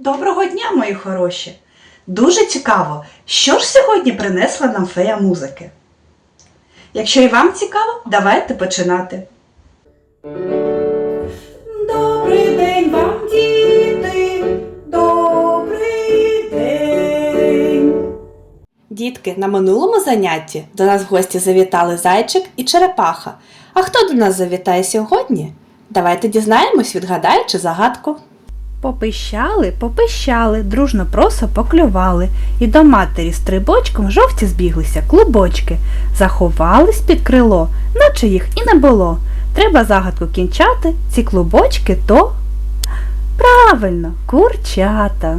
Доброго дня, мої хороші! Дуже цікаво, що ж сьогодні принесла нам фея музики. Якщо і вам цікаво, давайте починати. Добрий день вам, діти! Добрий день! Дітки, на минулому занятті до нас в гості завітали зайчик і черепаха. А хто до нас завітає сьогодні? Давайте дізнаємось, відгадаючи загадку. Попищали, попищали, дружно просо поклювали, і до матері стрибочком жовті збіглися клубочки, заховались під крило, наче їх і не було. Треба загадку кінчати, ці клубочки то. Правильно, курчата.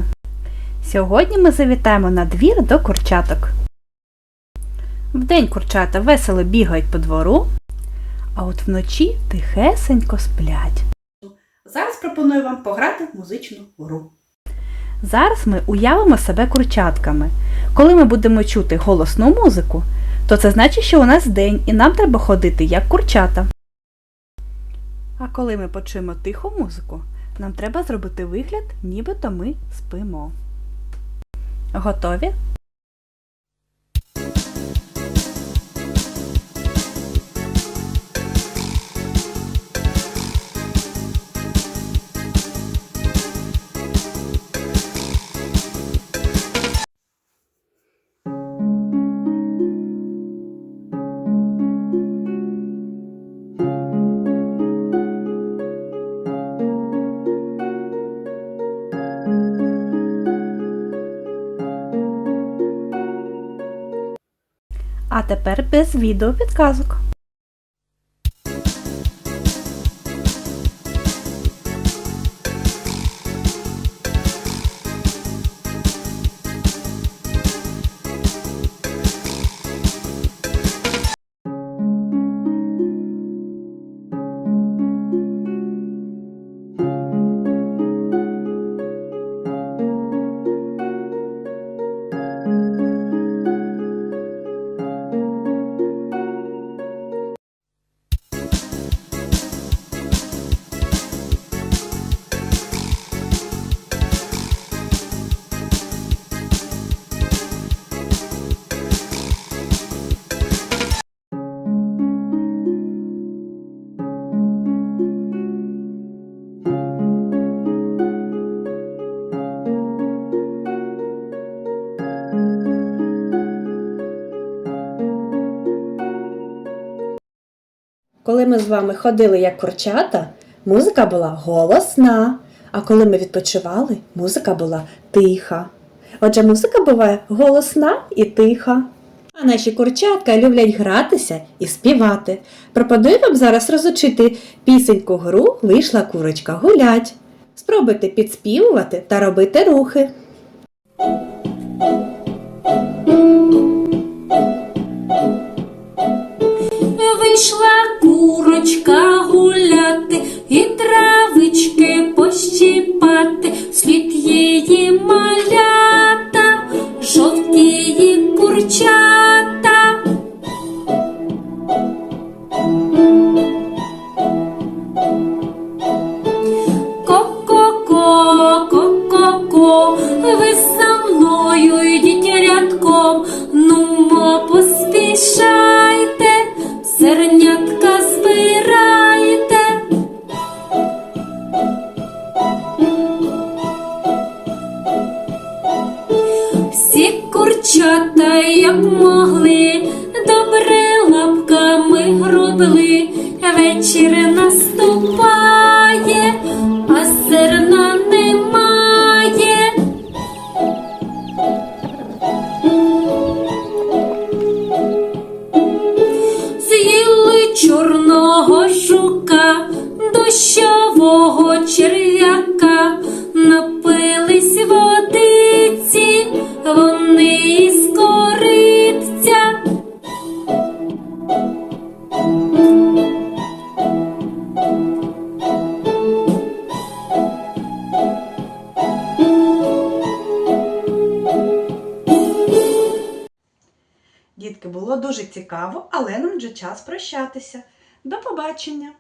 Сьогодні ми завітаємо на двір до курчаток. Вдень курчата весело бігають по двору, а от вночі тихесенько сплять. Зараз пропоную вам пограти в музичну гру. Зараз ми уявимо себе курчатками. Коли ми будемо чути голосну музику, то це значить, що у нас день і нам треба ходити як курчата. А коли ми почуємо тиху музику, нам треба зробити вигляд, нібито ми спимо. Готові? А тепер без відео підказок. Коли ми з вами ходили як курчата, музика була голосна. А коли ми відпочивали, музика була тиха. Отже, музика буває голосна і тиха. А наші курчатка люблять гратися і співати. Пропоную вам зараз розучити пісеньку гру Вийшла курочка гулять. Спробуйте підспівувати та робити рухи. Її малята, жовтії курчата. Ко-ко-ко, ко-ко-ко, ви за мною йдіть рядком, курчата, як могли, добре лапками гробили, вечір наступає, а зерна немає. З'їли чорного жука, дощового черв'яка, Дітки, було дуже цікаво, але нам вже час прощатися. До побачення!